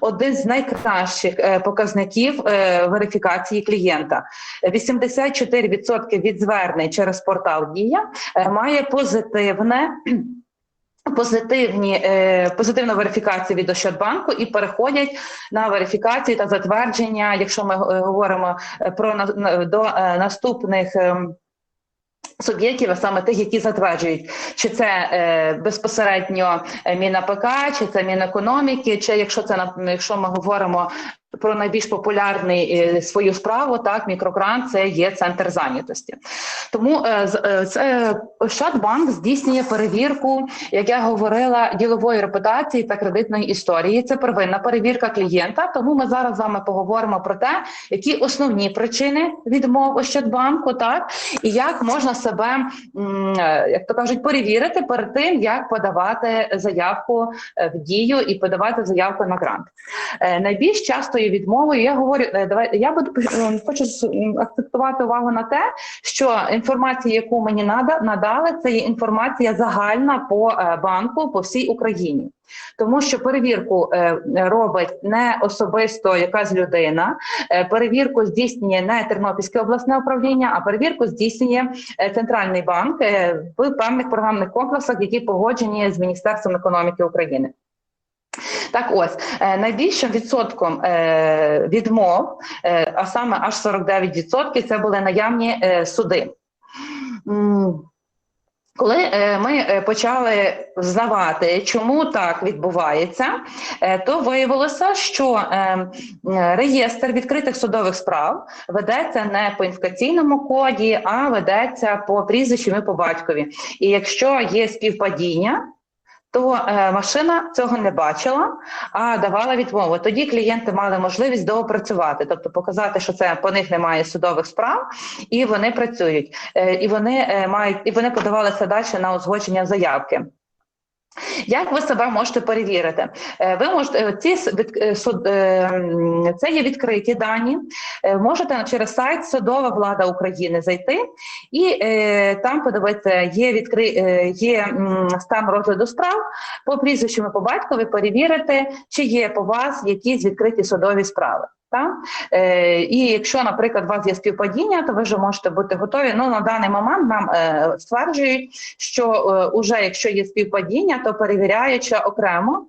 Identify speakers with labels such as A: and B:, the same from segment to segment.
A: один з найкращих е, показників е, верифікації клієнта. 84% від звернень через портал Дія е, має позитивне. Позитивні позитивну верифікацію від Ощадбанку і переходять на верифікацію та затвердження, якщо ми говоримо про на, до наступних. Суб'єктів, а саме тих, які затверджують, чи це е, безпосередньо е, Мінапк, чи це Мінекономіки, чи якщо це якщо ми говоримо про найбільш популярний е, свою справу, так мікрогрант це є центр зайнятості. Тому е, е, це Ощадбанк здійснює перевірку, як я говорила, ділової репутації та кредитної історії. Це первинна перевірка клієнта. Тому ми зараз з вами поговоримо про те, які основні причини відмов Ощадбанку, так і як можна себе, як то кажуть, перевірити перед тим, як подавати заявку в дію і подавати заявку на грант. Найбільш частою відмовою я говорю, е, давай я буду е, хочу акцентувати увагу на те, що інформація, яку мені надали, це є інформація загальна по е, банку по всій Україні. Тому що перевірку робить не особисто якась людина, перевірку здійснює не Тернопільське обласне управління, а перевірку здійснює центральний банк в певних програмних комплексах, які погоджені з Міністерством економіки України. Так, ось е, найбільшим відсотком е, відмов, е, а саме аж 49%, це були наявні суди. Коли ми почали знавати, чому так відбувається, то виявилося, що реєстр відкритих судових справ ведеться не по інфікаційному коді, а ведеться по прізвищу і по батькові. І якщо є співпадіння, то е, машина цього не бачила, а давала відмову. Тоді клієнти мали можливість доопрацювати, тобто показати, що це по них немає судових справ, і вони працюють. Е, і вони е, мають і вони подавалися далі на узгодження заявки. Як ви себе можете перевірити? Е, Ви можете е, ці е, це є відкриті дані. Можете через сайт Судова влада України зайти і там подивитися, є відкри... є стан розгляду справ по прізвищам і по батькові, перевірити, чи є по вас якісь відкриті судові справи. Так? Е, і якщо, наприклад, у вас є співпадіння, то ви вже можете бути готові. Ну на даний момент нам е, стверджують, що е, уже якщо є співпадіння, то перевіряючи окремо.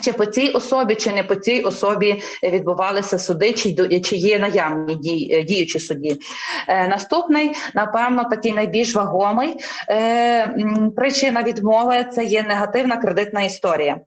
A: Чи по цій особі, чи не по цій особі відбувалися суди, чи, чи є наявні дій, е, діючі судді. Е, наступний, напевно, такий найбільш вагомий е, причина відмови це є негативна кредитна історія.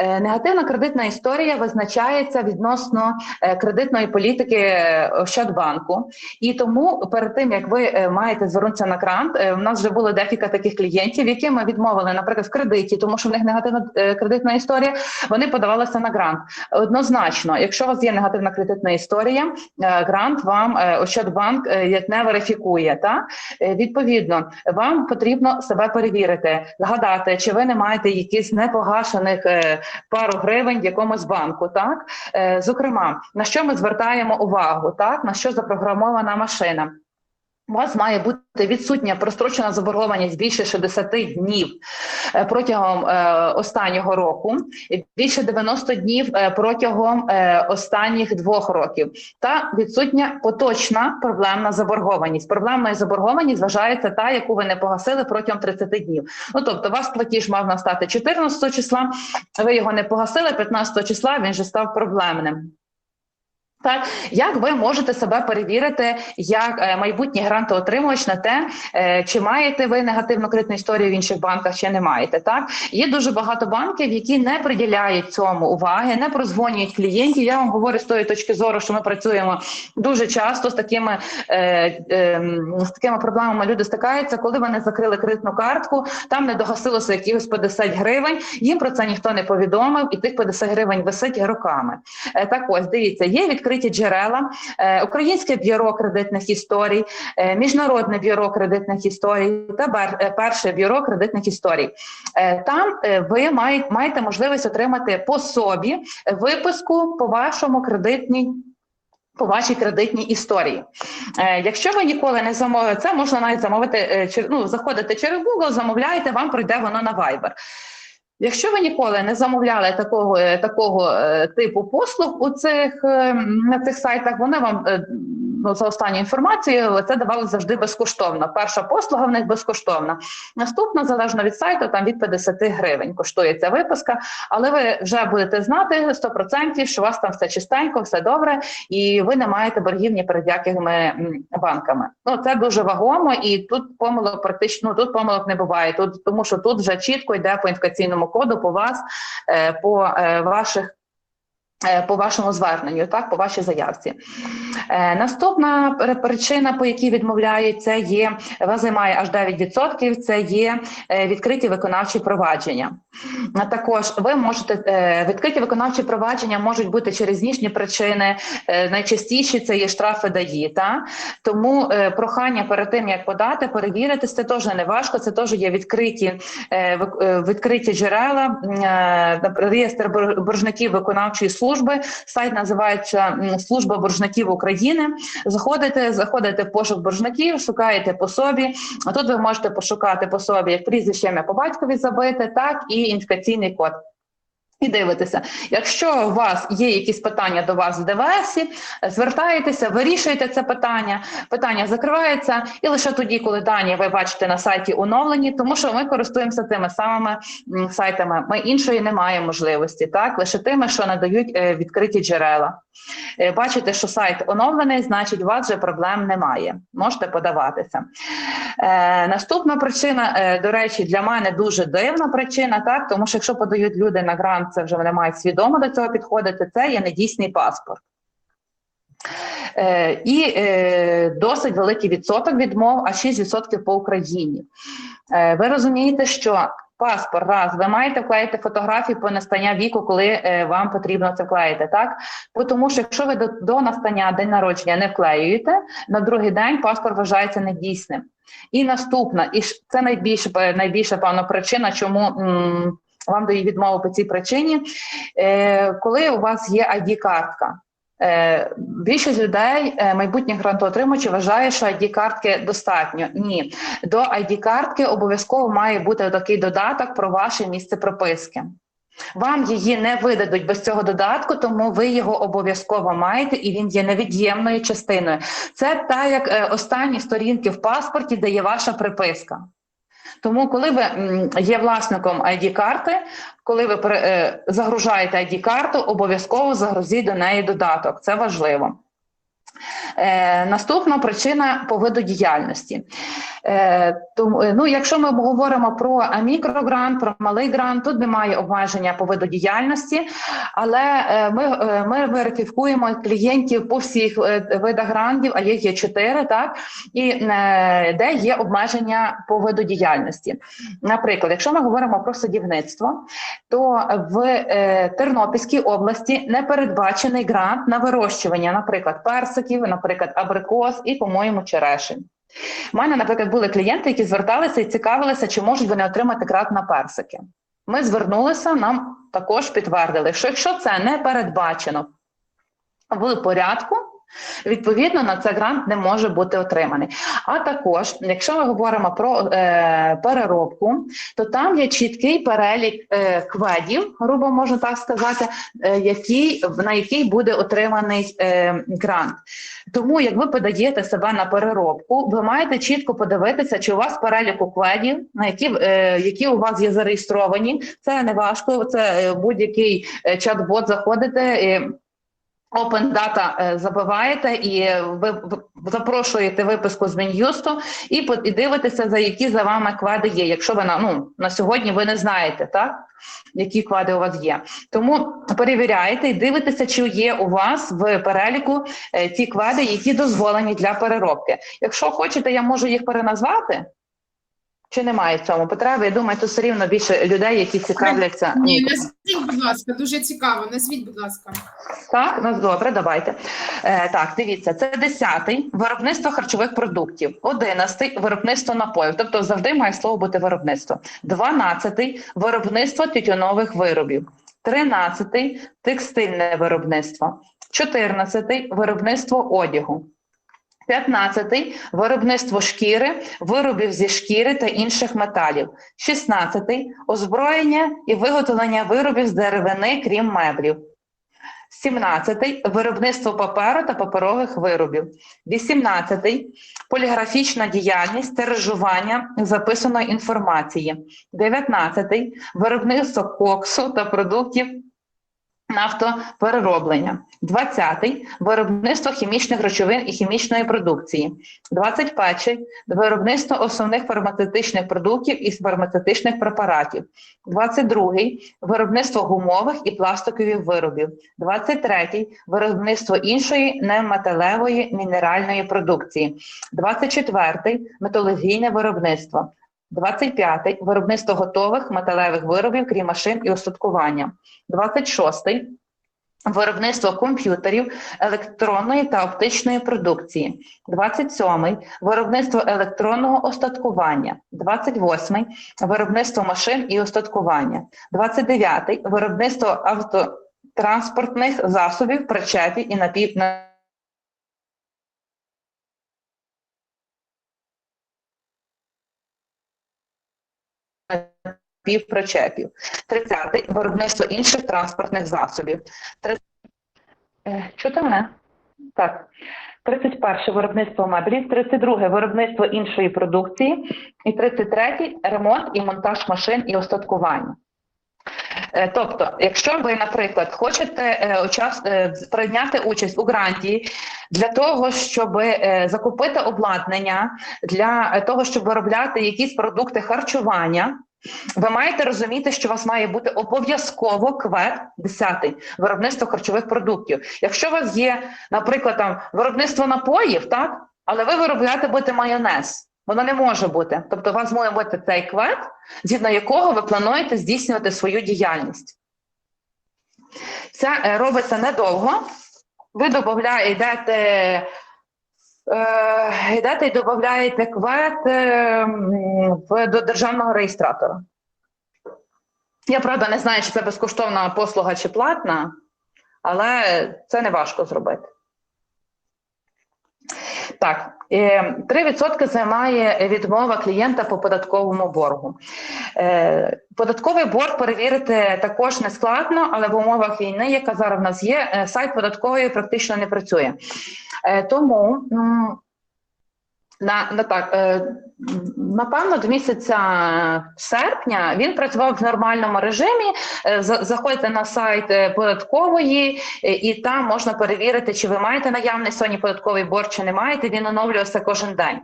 A: Е, Негативна кредитна історія визначається відносно е, кредитної політики е, Ощадбанку. І тому перед тим як ви е, маєте звернутися на грант, е, в нас вже було декілька таких клієнтів, які ми відмовили, наприклад, в кредиті, тому що в них негативна е, кредитна історія. Вони подавалися на грант. Однозначно, якщо у вас є негативна кредитна історія, е, грант вам е, Ощадбанк е, не верифікує. Та Е, відповідно, вам потрібно себе перевірити, згадати, чи ви не маєте якихось непогашених е, пару гривень в якомусь банку. Так, Е, зокрема, на що ми звертаємо увагу, так на що запрограмована машина. У вас має бути відсутня прострочена заборгованість більше 60 днів е, протягом е, останнього року, більше 90 днів е, протягом останніх двох років, та відсутня поточна проблемна заборгованість. Проблемною заборгованість вважається та, яку ви не погасили протягом 30 днів. Ну тобто, ваш платіж мав настати 14 числа, ви його не погасили 15 числа. Він же став проблемним. Так, як ви можете себе перевірити як е, майбутній грантоотримувач на те, е, чи маєте ви негативну кредитну історію в інших банках, чи не маєте? Так є дуже багато банків, які не приділяють цьому уваги, не прозвонюють клієнтів. Я вам говорю з тої точки зору, що ми працюємо дуже часто з такими е, е, з такими проблемами. Люди стикаються, коли вони закрили кредитну картку, там не догасилося якихось 50 гривень. Їм про це ніхто не повідомив, і тих 50 гривень висить роками. Так ось дивіться, є відкриті джерела, е, Українське бюро кредитних історій, е, Міжнародне бюро кредитних історій та е, перше бюро кредитних історій. Там ви маєте, можливість отримати по собі виписку по вашому кредитній. По вашій кредитній історії. Е, якщо ви ніколи не замовили, це можна навіть замовити, ну, заходите через Google, замовляєте, вам прийде воно на Viber. Якщо ви ніколи не замовляли такого, е, такого е, типу послуг у цих, е, на цих сайтах, вони вам ну, за останню інформацією це давали завжди безкоштовно. Перша послуга в них безкоштовна. Наступна, залежно від сайту, там від 50 гривень коштує ця виписка, але ви вже будете знати 100%, що у вас там все чистенько, все добре, і ви не маєте боргів ні перед якими банками. Ну це дуже вагомо, і тут помилок практично ну, тут помилок не буває. Тут тому, що тут вже чітко йде по інфікаційному коду, по вас, е, по е, ваших. Е, По вашому зверненню, так, по вашій заявці. Е, наступна причина, по якій відмовляють, це є вас займає аж 9%, це є відкриті виконавчі провадження. Також ви можете е, відкриті виконавчі провадження можуть бути через ніжні причини. Е, найчастіші це є штрафи ДАІ. Та? Тому прохання перед тим як подати, перевірити це теж не важко. Це теж є відкриті відкриті джерела, е, реєстр бор- боржників виконавчої служби. Сайт називається Служба боржників України. Заходите, заходите в пошук боржників, шукаєте по собі. А тут ви можете пошукати по собі як прізвище ім'я по батькові забити, так і ідентифікаційний код. І дивитеся, якщо у вас є якісь питання до вас в ДВС, звертаєтеся, вирішуєте це питання, питання закривається, і лише тоді, коли дані ви бачите на сайті оновлені, тому що ми користуємося тими самими сайтами. Ми іншої немає можливості, так лише тими, що надають е, відкриті джерела. Е, Бачите, що сайт оновлений, значить, у вас вже проблем немає. Можете подаватися. Е, наступна причина, е, до речі, для мене дуже дивна причина, так тому що якщо подають люди на грант, це вже вони мають свідомо до цього підходити. Це є недійсний паспорт. Е, і е, досить великий відсоток відмов, а 6% по Україні. Е, ви розумієте, що паспорт раз, ви маєте вклеїти фотографію по настання віку, коли е, вам потрібно це вклеїти, так? Тому що якщо ви до, до настання день народження не вклеюєте, на другий день паспорт вважається недійсним. І наступна, і це найбільша найбільша певна причина, чому м, вам дають відмову по цій причині, е, коли у вас є ID-картка. Е, Більшість людей, е, майбутніх грантоотримувачів, вважає, що ID-картки достатньо. Ні, до ID-картки обов'язково має бути такий додаток про ваше місце прописки. Вам її не видадуть без цього додатку, тому ви його обов'язково маєте, і він є невід'ємною частиною. Це так, як е, останні сторінки в паспорті, де є ваша приписка. Тому, коли ви є власником ID-карти, коли ви е, загружаєте ID-карту, обов'язково загрузіть до неї додаток. Це важливо. Е, наступна причина по виду діяльності. Е, е, ну, якщо ми говоримо про мікрогрант, про малий грант, тут немає обмеження по виду діяльності, але ми, ми верифікуємо клієнтів по всіх видах грантів, а їх є чотири, так і де є обмеження по виду діяльності. Наприклад, якщо ми говоримо про садівництво, то в Тернопільській області не передбачений грант на вирощування, наприклад, персиків, наприклад, абрикос і, по-моєму, черешень. У мене, наприклад, були клієнти, які зверталися і цікавилися, чи можуть вони отримати грант на персики. Ми звернулися, нам також підтвердили, що якщо це не передбачено в порядку, відповідно на це грант не може бути отриманий. А також, якщо ми говоримо про е, переробку, то там є чіткий перелік е, кведів, грубо можна так сказати, е, який, на який буде отриманий е, грант. Тому, як ви подаєте себе на переробку, ви маєте чітко подивитися, чи у вас переліку кведів, на які, е, які у вас є зареєстровані. Це не важко, це е, будь-який е, чат-бот заходите. Open Data е, забиваєте і ви запрошуєте виписку з Мін'юсту і, і дивитеся, за які за вами квади є. Якщо ви на ну на сьогодні ви не знаєте, так які квади у вас є. Тому перевіряєте і дивитеся, чи є у вас в переліку е, ті квади, які дозволені для переробки. Якщо хочете, я можу їх переназвати. Чи немає в цьому потреби? Я думаю, тут все рівно більше людей, які цікавляться.
B: Ні, назвіть, будь ласка, дуже цікаво. Назвіть, будь ласка.
A: Так, ну добре, давайте. Е, так, дивіться, це 10-й виробництво харчових продуктів, 11-й виробництво напоїв, тобто завжди має слово бути виробництво. 12-й виробництво тютюнових виробів, 13-й текстильне виробництво, 14-й виробництво одягу. 15. Виробництво шкіри, виробів зі шкіри та інших металів. 16. Озброєння і виготовлення виробів з деревини, крім меблів. 17. Виробництво паперу та паперових виробів. 18. Поліграфічна діяльність, тиражування записаної інформації. 19. Виробництво коксу та продуктів нафтоперероблення. 20. Виробництво хімічних речовин і хімічної продукції. 21. Виробництво основних фармацевтичних продуктів і фармацевтичних препаратів. 22. Виробництво гумових і пластикових виробів. 23. Виробництво іншої неметалевої мінеральної продукції. 24. Металургійне виробництво. 25. Виробництво готових металевих виробів, крім машин і устаткування. 26. Виробництво комп'ютерів, електронної та оптичної продукції. 27. Виробництво електронного остаткування. 28. Виробництво машин і остаткування. 29. Виробництво автотранспортних засобів, причепів і напів... півпричепів. 30. Виробництво інших транспортних засобів. Три- Е, Чути мене? Так. 31. Виробництво меблів, 32. Виробництво іншої продукції і 33. ремонт і монтаж машин і остаткування. Е, Тобто, якщо ви, наприклад, хочете е, прийняти участь у гранті для того, щоб закупити обладнання, для того, щоб виробляти якісь продукти харчування, ви маєте розуміти, що у вас має бути обов'язково квет 10 виробництво харчових продуктів. Якщо у вас є, наприклад, там виробництво напоїв, так, але ви виробляти будете майонез. Воно не може бути. Тобто, у вас має бути цей квет, згідно якого ви плануєте здійснювати свою діяльність. Це е, робиться недовго. Ви додаєте, йдете, йдете і додаєте квет е, в, до державного реєстратора. Я правда не знаю, чи це безкоштовна послуга чи платна, але це не важко зробити. Так, е, 3% займає відмова клієнта по податковому боргу. Е, Податковий борг перевірити також не складно, але в умовах війни, яка зараз в нас є, е, сайт податкової практично не працює. Е, Тому на, на так, е, напевно, до місяця серпня він працював в нормальному режимі. Е, Заходьте на сайт е, податкової, е, і там можна перевірити, чи ви маєте наявний сьогодні податковий борг, чи не маєте. Він оновлювався кожен день.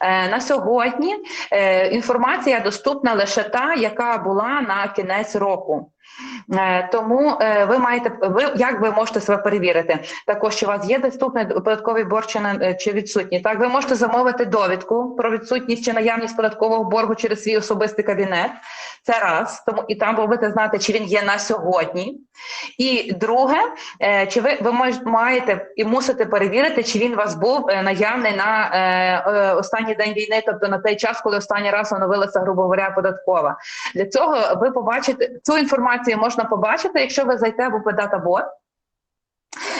A: Е, На сьогодні е, інформація доступна лише та, яка була на кінець року. Е, Тому е, ви маєте ви як ви можете себе перевірити? Також чи у вас є доступний податковий борг чи, не- чи відсутній? Так, ви можете замовити довідку про відсутність чи наявність податкового боргу через свій особистий кабінет. Це раз, тому і там ви будете знати, чи він є на сьогодні. І друге, е, чи ви, ви маєте і мусите перевірити, чи він у вас був е, наявний на е, е, останній день війни, тобто на той час, коли останній раз оновилася, грубо говоря, податкова. Для цього ви побачите цю інформацію можна побачити, якщо ви зайдете в УПДАТА-бот.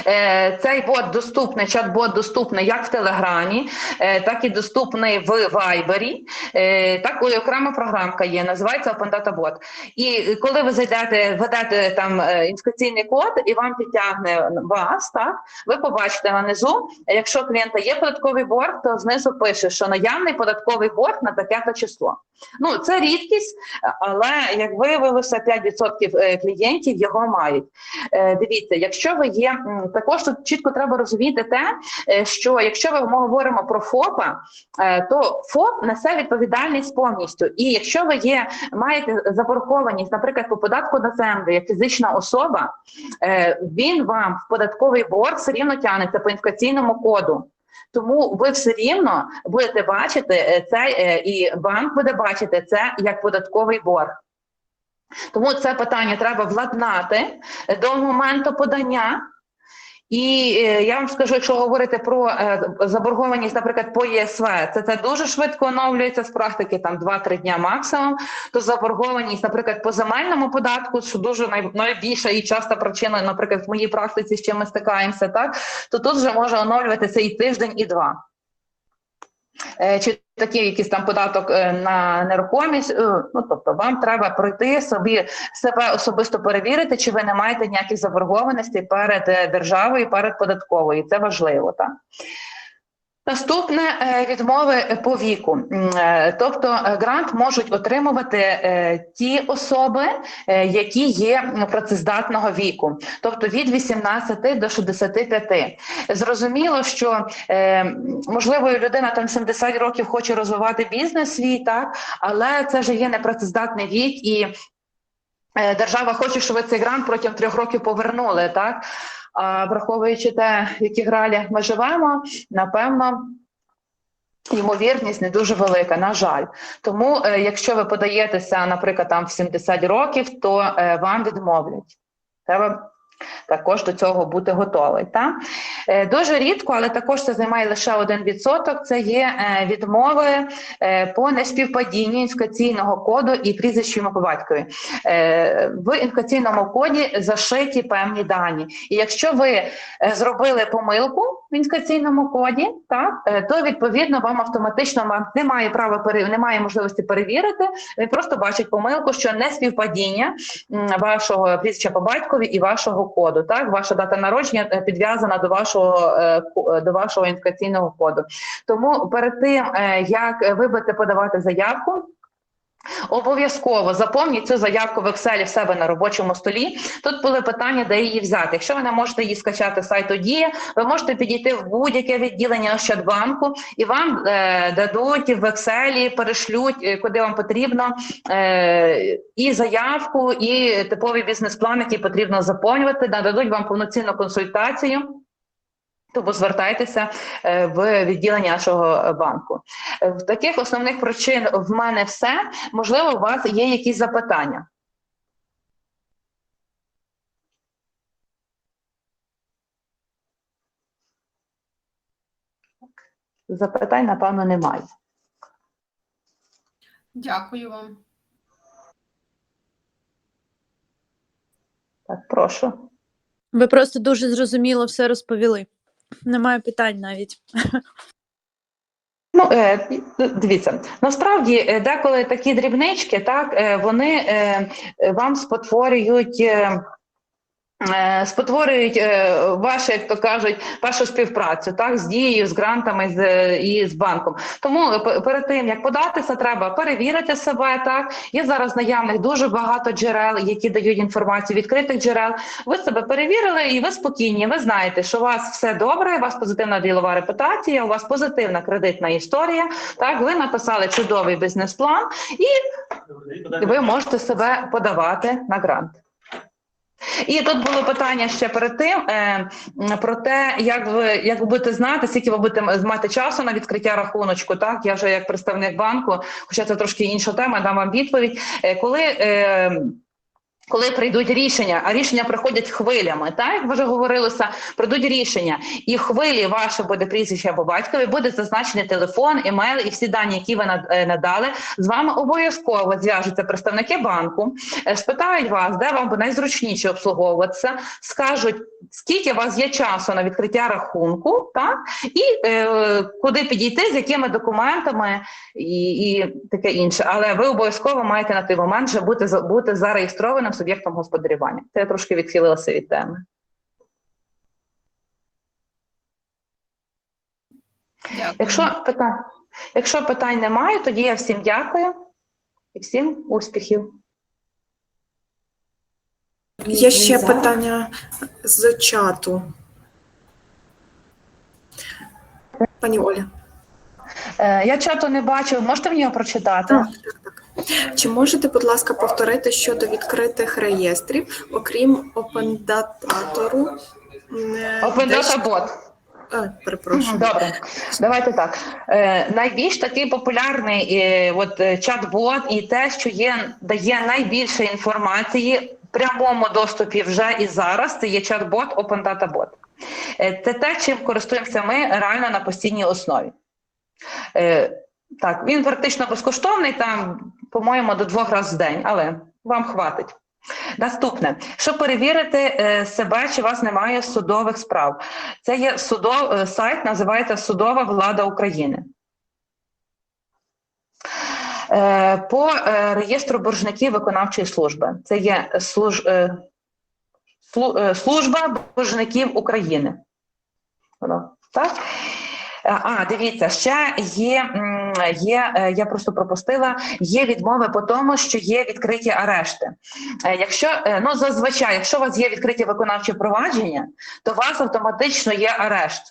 A: Е, Цей бот доступний, чат-бот доступний як в Телеграмі, е, так і доступний в Вайбері. Е, Так окрема програмка є, називається Open Data. І коли ви зайдете, введете там інспекційний код і вам підтягне вас, так ви побачите нанизу. Якщо у клієнта є податковий борг, то знизу пише, що наявний податковий борг на таке-то число. Ну це рідкість, але як виявилося, 5% е, клієнтів його мають. Дивіться, якщо ви є також тут чітко треба розуміти те, е, що якщо ми говоримо про ФОПа, е, то ФОП несе відповідальність повністю. І якщо ви є, маєте заборгованість, наприклад, по податку на землю як фізична особа, е, він вам в податковий борг все рівно тягнеться по інфляційному коду. Тому ви все рівно будете бачити це, і банк буде бачити це як податковий борг. Тому це питання треба владнати до моменту подання. І е, я вам скажу, якщо говорити про е, заборгованість, наприклад, по ЄСВ, це, це дуже швидко оновлюється з практики, там 2-3 дня максимум. То заборгованість, наприклад, по земельному податку, що дуже най, найбільша і часта причина, наприклад, в моїй практиці, з чим ми стикаємося, так то тут вже може оновлюватися і тиждень, і два. Е, чи такий якийсь там податок е, на нерухомість. е, Ну тобто, вам треба пройти собі себе особисто перевірити, чи ви не маєте ніяких заборгованостей перед державою, перед податковою. Це важливо, так. Наступне е, відмови по віку, е, тобто е, грант можуть отримувати ті особи, які є працездатного віку, тобто від 18 до 65. Зрозуміло, що можливо людина там 70 років хоче розвивати бізнес свій, так але це вже є непрацездатний вік і. Держава хоче, щоб ви цей грант протягом трьох років повернули, так? Враховуючи те, в яких реаліях ми живемо, напевно. Ймовірність не дуже велика, на жаль. Тому, е, якщо ви подаєтеся, наприклад, там в 70 років, то е, вам відмовлять. Треба також до цього бути готовий. Та? Е, дуже рідко, але також це займає лише 1%, Це є е, відмови е, по неспівпадінню інфекційного коду і прізвищу по батькові. В інфекційному коді зашиті певні дані. І якщо ви зробили помилку в інфекційному коді, так то відповідно вам автоматично немає права немає можливості перевірити. Він просто бачить помилку, що не співпадіння вашого прізвища по батькові і вашого коду. Так, ваша дата народження е, підв'язана до вашого е, е, до вашого інфекційного коду. Тому перед тим як ви будете подавати заявку. Обов'язково заповніть цю заявку в Excel в себе на робочому столі. Тут були питання, де її взяти. Якщо ви не можете її скачати з сайту Дія, ви можете підійти в будь-яке відділення Ощадбанку і вам е, дадуть в Excel, перешлють, е, куди вам потрібно, е, і заявку, і типовий бізнес-план, який потрібно заповнювати, нададуть вам повноцінну консультацію. Тому звертайтеся е, в відділення нашого банку. Е, В таких основних причин в мене все. Можливо, у вас є якісь запитання. Запитань, напевно, немає.
B: Дякую вам.
A: Так, прошу.
C: Ви просто дуже зрозуміло все розповіли. Немає питань навіть.
A: Ну, е, дивіться, насправді е, деколи такі дрібнички, так, е, вони вам спотворюють. Е, Спотворюють е, вашу, як то кажуть, першу співпрацю так з дією, з грантами з е, і з банком. Тому перед тим як податися, треба перевірити себе. Так є зараз наявних дуже багато джерел, які дають інформацію відкритих джерел. Ви себе перевірили, і ви спокійні. Ви знаєте, що у вас все добре, у вас позитивна ділова репутація, у вас позитивна кредитна історія. Так, ви написали чудовий бізнес-план, і ви можете себе подавати на грант. І тут було питання ще перед тим е, про те, як ви як ви будете знати, скільки ви будете мати часу на відкриття рахуночку. Так, я вже як представник банку, хоча це трошки інша тема, дам вам відповідь. Е, коли е, коли прийдуть рішення, а рішення приходять хвилями, так як вже говорилося, прийдуть рішення, і хвилі ваше буде прізвище або батькові, буде зазначений телефон, емейл і всі дані, які ви е, надали. З вами обов'язково зв'яжуться представники банку, е, спитають вас, де вам найзручніше обслуговуватися, скажуть, скільки у вас є часу на відкриття рахунку, так і е, куди підійти, з якими документами і, і таке інше. Але ви обов'язково маєте на той момент вже бути бути зареєстрованим суб'єктом господарювання. Це я трошки відхилилася від теми.
B: Дякую.
A: Якщо питань, якщо питань немає, тоді я всім дякую і всім успіхів.
D: Є ще питання з чату. Пані Оля,
A: Е, я чату не бачу. Можете мені його прочитати?
D: так, так, так. Чи можете, будь ласка, повторити щодо відкритих реєстрів, окрім опендататору?
A: Open Data
D: А, перепрошую.
A: Добре, давайте так. Е, найбільш такий популярний е, от, е, чат-бот і те, що є, дає найбільше інформації в прямому доступі вже і зараз, це є чат-бот Open Data Bot. Е, це те, чим користуємося ми реально на постійній основі. Е, так, він практично безкоштовний, там, по-моєму, до двох разів в день, але вам хватить. Наступне, щоб перевірити е, себе, чи вас немає судових справ. Це є судов, е, сайт, називається Судова влада України. Е, По реєстру боржників виконавчої служби. Це є служ... слу- служба боржників України. Так. Е, А, дивіться, ще є, є, е, я просто пропустила, є відмови по тому, що є відкриті арешти. Е, Якщо, ну, зазвичай, якщо у вас є відкриті виконавчі провадження, то у вас автоматично є арешт.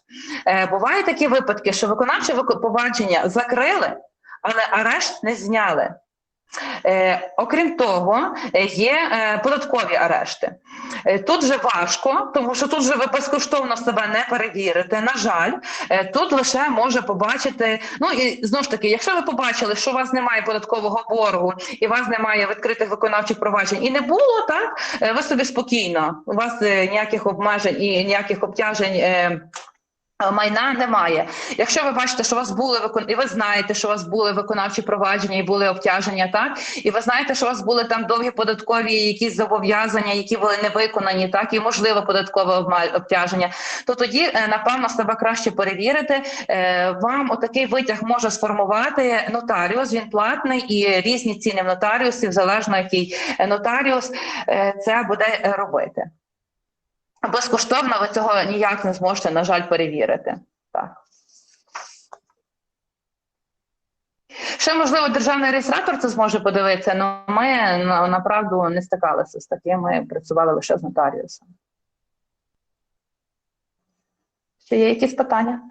A: Бувають такі випадки, що виконавче вико- провадження закрили, але арешт не зняли. Е, окрім того, е, є е, податкові арешти. Е, тут же важко, тому що тут же ви безкоштовно себе не перевірите. На жаль, тут лише може побачити. Ну і знову ж таки, якщо ви побачили, що у вас немає податкового боргу і у вас немає відкритих виконавчих проваджень, і не було так, ви собі спокійно. У вас ніяких обмежень і ніяких обтяжень. Е, Майна немає. Якщо ви бачите, що у вас були викон... і ви знаєте, що у вас були виконавчі провадження і були обтяження, так і ви знаєте, що у вас були там довгі податкові якісь зобов'язання, які були не виконані, так і можливо податкове обтяження, то тоді е, напевно себе краще перевірити. Е, Вам отакий витяг може сформувати нотаріус. Він платний і різні ціни в нотаріусів, залежно який нотаріус це буде робити. Безкоштовно ви цього ніяк не зможете, на жаль, перевірити. Так. Ще, можливо, державний реєстратор це зможе подивитися, але ми направду не стикалися з таким, ми працювали лише з нотаріусом. Ще є якісь питання?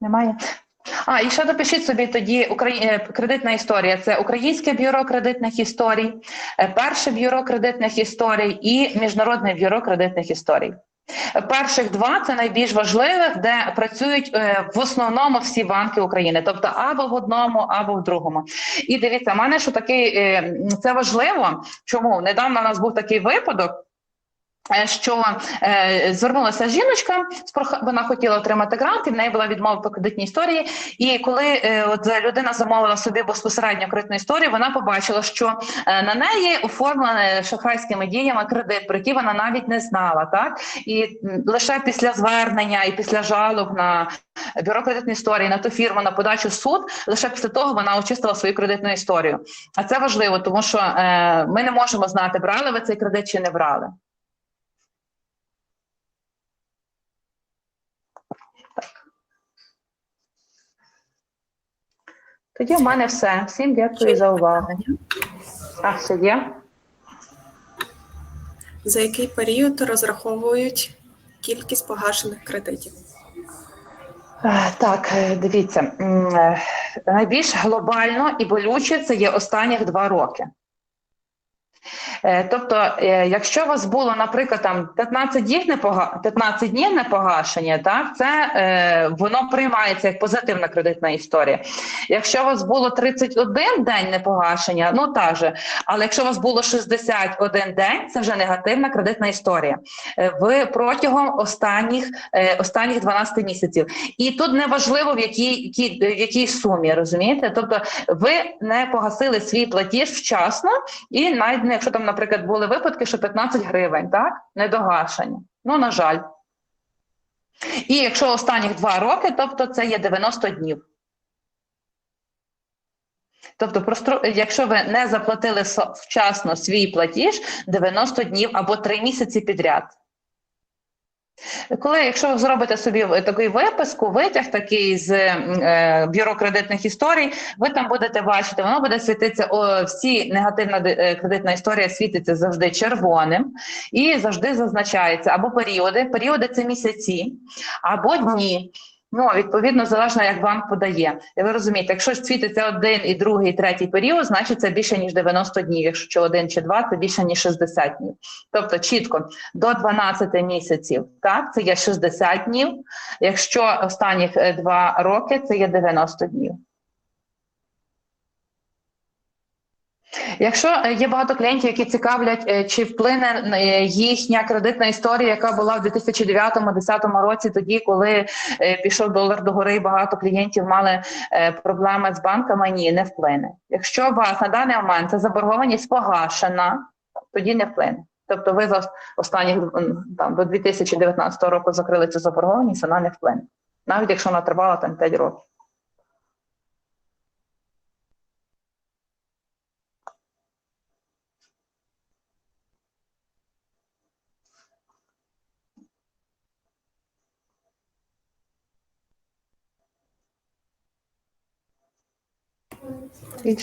A: Немає. А, і ще допишіть собі тоді Украї... е, кредитна історія. Це Українське бюро кредитних історій, е, перше бюро кредитних історій і Міжнародне бюро кредитних історій. Перших два це найбільш важливих, де працюють е, в основному всі банки України, тобто або в одному, або в другому. І дивіться, мене що такий це важливо. Чому недавно у нас був такий випадок? Е, Що е, звернулася жіночка, вона хотіла отримати грант, і в неї була відмова по кредитній історії. І коли е, от людина замовила собі безпосередньо кредитну історію, вона побачила, що е, на неї оформлений шахрайськими діями кредит, про який вона навіть не знала. Так і лише після звернення і після жалоб на бюро кредитної історії, на ту фірму на подачу в суд, лише після того вона очистила свою кредитну історію. А це важливо, тому що е, ми не можемо знати, брали ви цей кредит чи не брали. Тоді в мене все. Всім дякую за увагу. А, все є?
D: За який період розраховують кількість погашених кредитів?
A: Е, Так, е, дивіться, е, найбільш глобально і болюче це є останніх два роки. Е, Тобто, е, якщо у вас було, наприклад, там 15 днів не пога... 15 днів не погашення, так це е, воно приймається як позитивна кредитна історія. Якщо у вас було 31 день непогашення, ну та же, але якщо у вас було 61 день, це вже негативна кредитна історія. Ви протягом останніх останніх 12 місяців. І тут не важливо в якій, в якій сумі, розумієте? Тобто, ви не погасили свій платіж вчасно, і навіть не- якщо там, наприклад, були випадки, що 15 гривень, так недогашення. Ну, на жаль. І якщо останніх два роки, тобто це є 90 днів. Тобто, просто, якщо ви не заплатили вчасно свій платіж 90 днів або 3 місяці підряд. Коли, якщо ви зробите собі такий виписку, витяг такий з е, бюро кредитних історій, ви там будете бачити, воно буде світитися всі негативна е, кредитна історія світиться завжди червоним і завжди зазначається або періоди. Періоди це місяці, або дні. Ну, відповідно, залежно як банк подає. Ви розумієте, якщо світиться один і другий, і третій період, значить це більше ніж 90 днів. Якщо один чи два, це більше ніж 60 днів. Тобто чітко до 12 місяців, так, це є 60 днів. Якщо останніх е, два роки, це є 90 днів. Якщо е, є багато клієнтів, які цікавлять, е, чи вплине е, їхня кредитна історія, яка була в 2009-2010 році, тоді, коли пішов долар до гори, багато клієнтів мали проблеми з банками, ні, не вплине. Якщо у вас на даний момент ця заборгованість погашена, тоді не вплине. Тобто ви за останніх там до 2019 року закрили цю заборгованість, вона не вплине, навіть якщо вона тривала там 5 років.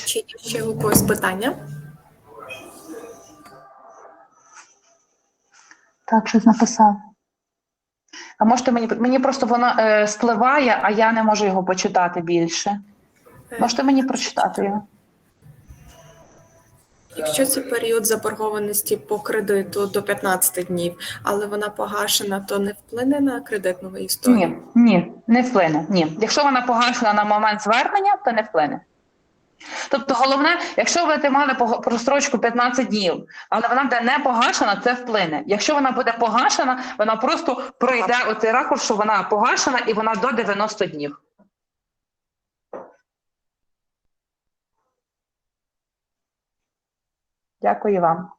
D: Чи є ще у когось питання?
A: Так, щось написав. А можете мені мені просто воно е, спливає, а я не можу його почитати більше. Можете мені прочитати його?
D: Якщо це період заборгованості по кредиту до 15 днів, але вона погашена, то не вплине на кредитну історію?
A: Ні, ні, не вплине. Ні. Якщо вона погашена на момент звернення, то не вплине. Тобто, головне, якщо ви мали прострочку 15 днів, але вона буде не погашена, це вплине. Якщо вона буде погашена, вона просто пройде оцей ракурс, що вона погашена і вона до 90 днів. Дякую вам.